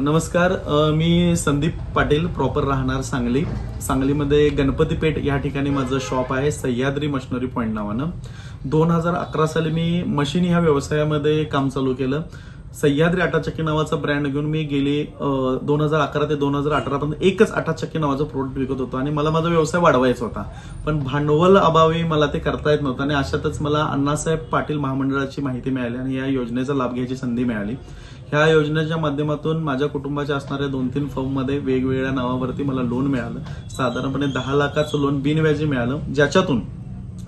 नमस्कार मी संदीप पाटील प्रॉपर राहणार सांगली. सांगलीमध्ये गणपती पेठ या ठिकाणी माझं शॉप आहे सह्याद्री मशिनरी पॉईंट नावानं. दोन हजार अकरा साली मी मशीन ह्या व्यवसायामध्ये काम चालू केलं. सह्याद्री आटाचक्की नावाचा ब्रँड घेऊन मी गेली दोन हजार अकरा ते दोन हजार अठरापर्यंत एकच आटाचक्की नावाचं प्रोडक्ट विकत होतो आणि मला माझा व्यवसाय वाढवायचा होता. पण भांडवल अभावी मला ते करता येत नव्हतं आणि अशातच मला अण्णासाहेब पाटील महामंडळाची माहिती मिळाली आणि या योजनेचा लाभ घ्यायची संधी मिळाली. ह्या योजनेच्या माध्यमातून माझ्या कुटुंबाच्या असणाऱ्या दोन तीन फर्ममध्ये वेगवेगळ्या नावावरती मला लोन मिळालं. साधारणपणे दहा लाखाचं लोन बिनव्याजी मिळालं. ज्याच्यातून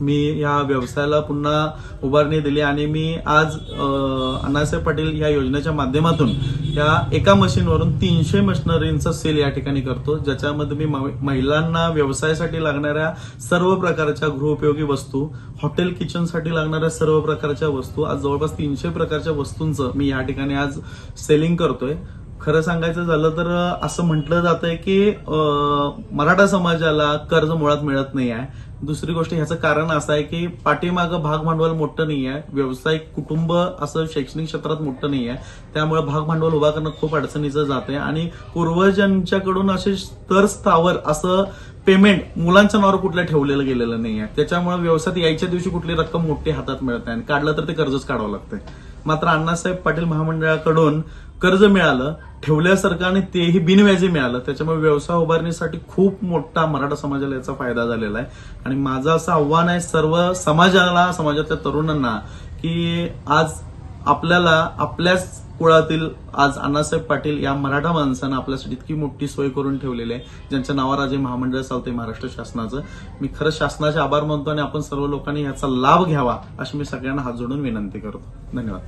मी या व्यवसायाला पुन्हा उभारणी दिली आणि मी आज अनासाहेब अण्णासाहेब पाटील या योजनेच्या माध्यमातून या एका मशीनवरून तीनशे मशिनरींचा सेल या ठिकाणी करतो ज्याच्यामध्ये मी म- महिलांना व्यवसायासाठी लागणाऱ्या सर्व प्रकारच्या गृहोपयोगी वस्तू हॉटेल किचनसाठी लागणाऱ्या सर्व प्रकारच्या वस्तू आज जवळपास तीनशे प्रकारच्या वस्तूंचं मी या ठिकाणी आज सेलिंग करतोय. खरं सांगायचं झालं तर असं म्हटलं जातंय की मराठा समाजाला कर्ज मुळात मिळत नाही आहे. दुसरी गोष्ट ह्याचं कारण असं आहे की पाठीमागं भाग भांडवल मोठं नाही आहे. व्यावसायिक कुटुंब असं शैक्षणिक क्षेत्रात मोठं नाही आहे. त्यामुळे भाग भांडवल उभा करणं खूप अडचणीचं जाते आणि पूर्वजांच्याकडून असे स्तर स्थावर असं पेमेंट मुलांच्या नावावर कुठल्या ठेवलेलं गेलेलं नाही आहे. त्याच्यामुळे व्यवसायात यायच्या दिवशी कुठली रक्कम मोठी हातात मिळत नाही. आणि काढलं तर ते कर्जच काढावं लागतंय. मात्र अण्णासाहेब पाटील महामंडळाकडून कर्ज मिळालं. ठेवल्यासारखं आणि तेही बिनव्याजी मिळालं. त्याच्यामुळे व्यवसाय उभारणीसाठी खूप मोठा मराठा समाजाला याचा फायदा झालेला आहे. आणि माझं असं आव्हान आहे सर्व समाजाला समाजातल्या तरुणांना की आज आपल्याला आपल्याच कुळातील आज अण्णासाहेब पाटील या मराठा माणसानं आपल्यासाठी इतकी मोठी सोय करून ठेवलेली आहे. ज्यांच्या नावावर आज महामंडळ चालते महाराष्ट्र शासनाचं. मी खरं शासनाचे आभार मानतो आणि आपण सर्व लोकांनी याचा लाभ घ्यावा अशी मी सगळ्यांना हात जोडून विनंती करतो. धन्यवाद.